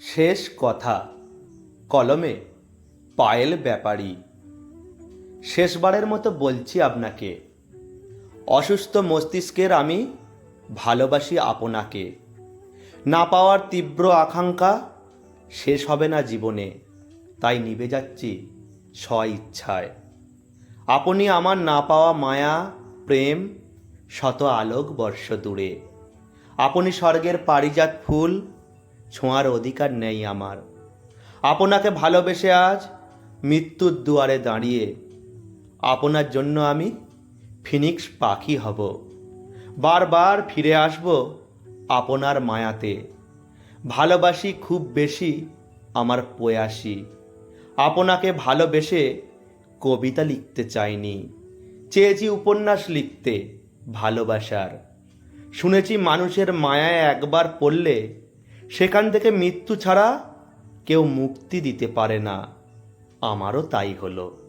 শেষ কথা। কলমে, পায়েল ব্যাপারী। শেষবারের মতো বলছি আপনাকে, অসুস্থ মস্তিষ্কের আমি ভালোবাসি আপনাকে। না পাওয়ার তীব্র আকাঙ্ক্ষা শেষ হবে না জীবনে, তাই নিভে যাচ্ছি স্ব ইচ্ছায় আপনি আমার না পাওয়া মায়া, প্রেম, শত আলোক বর্ষ দূরে আপনি স্বর্গের পারিজাত ফুল ছোঁয়ার অধিকার নেই আমার। আপনাকে ভালোবেসে আজ মৃত্যুর দুয়ারে দাঁড়িয়ে আপনার জন্য আমি ফিনিক্স পাখি হব। বারবার ফিরে আসব আপনার মায়াতে। ভালোবাসি খুব বেশি আমার প্রয়াসী। আপনাকে ভালোবেসে কবিতা লিখতে চাইনি। চেয়েছি উপন্যাস লিখতে ভালোবাসার। শুনেছি মানুষের মায়ায় একবার পড়লে সেখান থেকে মৃত্যু ছাড়া কেউ মুক্তি দিতে পারে না। আমারও তাই হলো।